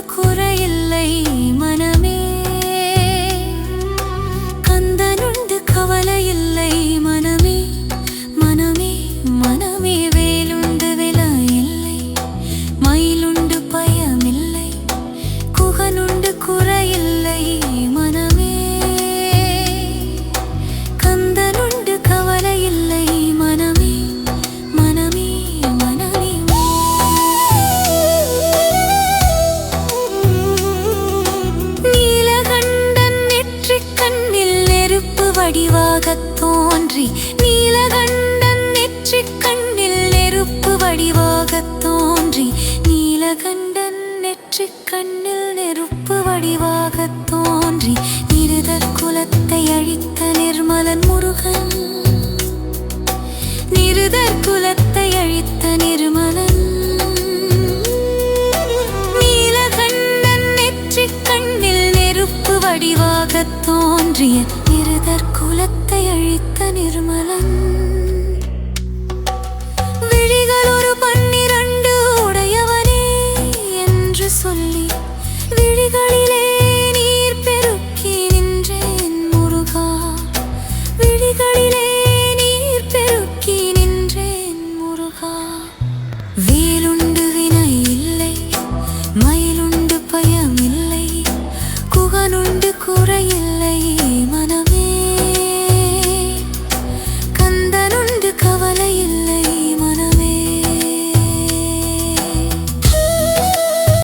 குறையில்லை. நெருப்பு வடிவாக தோன்றி நீலகண்டன் நெற்றி கண்ணில் நெருப்பு வடிவாக தோன்றி நீலகண்டன் நெற்றி கண்ணில் நெருப்பு வடிவாக தோன்றி நிருதர் குலத்தை அழித்த நிர்மலன் முருகன். நிருதர் குலத்தை அழித்த நிர்மலன். நீலகண்டன் நெற்றி கண்ணில் நெருப்பு வடிவாக தோன்றிய நிருதர் அழித்த நிர்மலன். விழிகள் ஒரு பன்னிரண்டு உடையவனே என்று சொல்லி விழிகளிலே நீர் பெருக்கி நின்றேன் முருகா. விழிகளிலே நீர் பெருக்கி நின்றேன் முருகா. வேலுண்டு வினை இல்லை மயிலுண்டு பயம் இல்லை குகனுண்டு குறையில்லை